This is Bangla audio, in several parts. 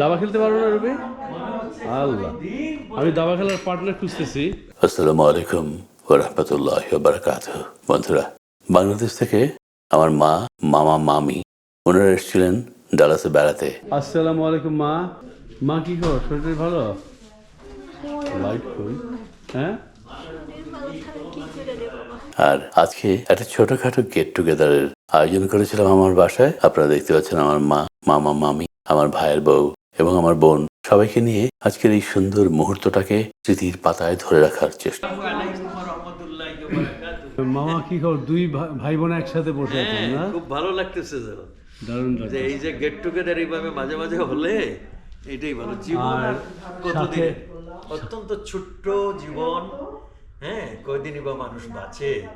দাবা খেলতে পারব না রবি? আল্লাহ। আমি দাবা খেলার পার্টনার খুঁজতেছি। আসসালামু আলাইকুম রহমতুল্লাহ বারকাত বন্ধুরা বাংলাদেশ থেকে আমার মা মামা মামি ওনারা এসেছিলেন ডালাসে বেড়াতে। আসসালামু আলাইকুম মা। মা কি খবর? শরীর ভালো। লাইট কই হ্যাঁ আর আজকে একটা ছোটখাটো গেট টুগেদারের আয়োজন করেছিলাম আমার বাসায়। আপনারা দেখতে পাচ্ছেন আমার মা মামা মামি আমার ভাইয়ের বউ এবং আমার বোন। সবাইকে নিয়ে আজকের এই সুন্দর মুহূর্তটাকে স্মৃতির পাতায় ধরে রাখার চেষ্টা। মামা কি খবর? দুই ভাই- ভাই বোন একসাথে বসে আছেন না? খুব ভালো লাগতেছে তো দারুণ যে এই যে গেট টুগেদার এইভাবে মাঝে মাঝে হলে এটাই ভালো। জীবন আর কতদিন? অত্যন্ত ছোট্ট জীবন। হ্যাঁ কয়দিনই বা মানুষ বাঁচে?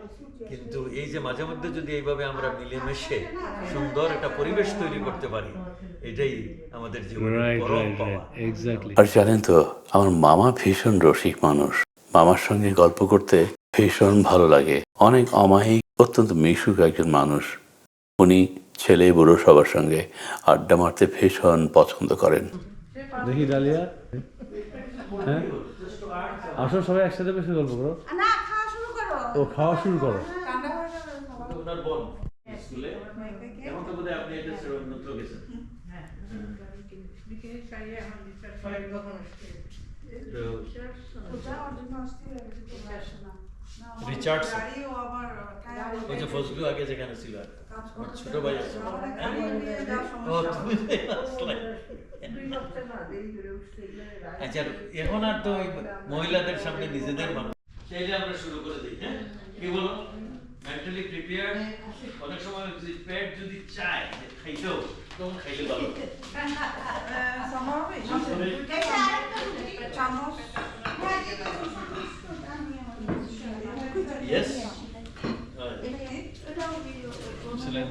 কিন্তু এই যে মাঝে মধ্যে যদি এইভাবে আমরা মিলেমিশে সুন্দর একটা পরিবেশ তৈরি করতে পারি এটাই আমাদের জীবনের পরম পাওয়া। আর জানেন তো আমার মামা ভীষণ রসিক মানুষ। মামার সঙ্গে গল্প করতে ভীষণ ভালো লাগে। অনেক অমায়িক অত্যন্ত মিশুক একজন মানুষ। উনি ছেলে বুড়ো সবার সঙ্গে আড্ডা মারতে ভীষণ পছন্দ করেন। দেখি ডালিয়া। হ্যাঁ? আসো সবাই একসাথে বসে গল্প করো। ও খাওয়া শুরু করো। হয়ে যাবে সবার। ওনার বোন স্কুলে? এখন তো বোধহয় আপনি এটা ছেড়ে অন্যত্র গেছেন। হয়ে। ওই যে ফজলু আগে যেখানে ছিল আমার ছোট ভাই আছে। ও তুমি আসলে। আচ্ছা এখন আর তো ওই মহিলাদের সামনে নিজেদের মানুষ চাইলে আমরা শুরু করে দিই হ্যাঁ? কি বলো? মেন্টালি অনেক সময় যদি পেট যদি চায় খাইতেও তখন খাইলে ভালো।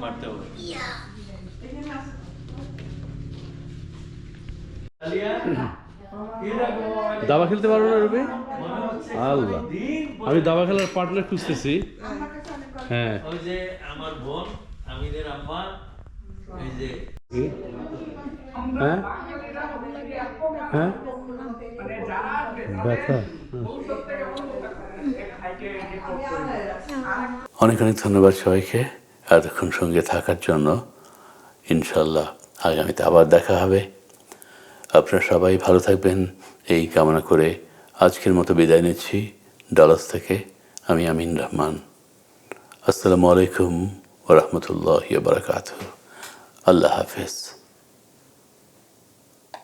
মারতে হবে। দাবা খেলতে পারব না রবি? আল্লাহ। আমি দাবা খেলার পার্টনার খুঁজতেছি। হ্যাঁ। ওই যে আমার বোন আম্মা এই যে হ্যাঁ? হ্যাঁ? ব্যথা? অনেক অনেক ধন্যবাদ সবাইকে এতক্ষণ সঙ্গে থাকার জন্য। ইনশাল্লাহ আগামীতে আবার দেখা হবে। আপনারা সবাই ভালো থাকবেন। এই কামনা করে আজকের মতো বিদায় নিচ্ছি। ডালাস থেকে আমি আমিন রহমান। আসসালামু আলাইকুম ওরহমতুল্লাহ বারকাত আল্লাহ হাফেজ।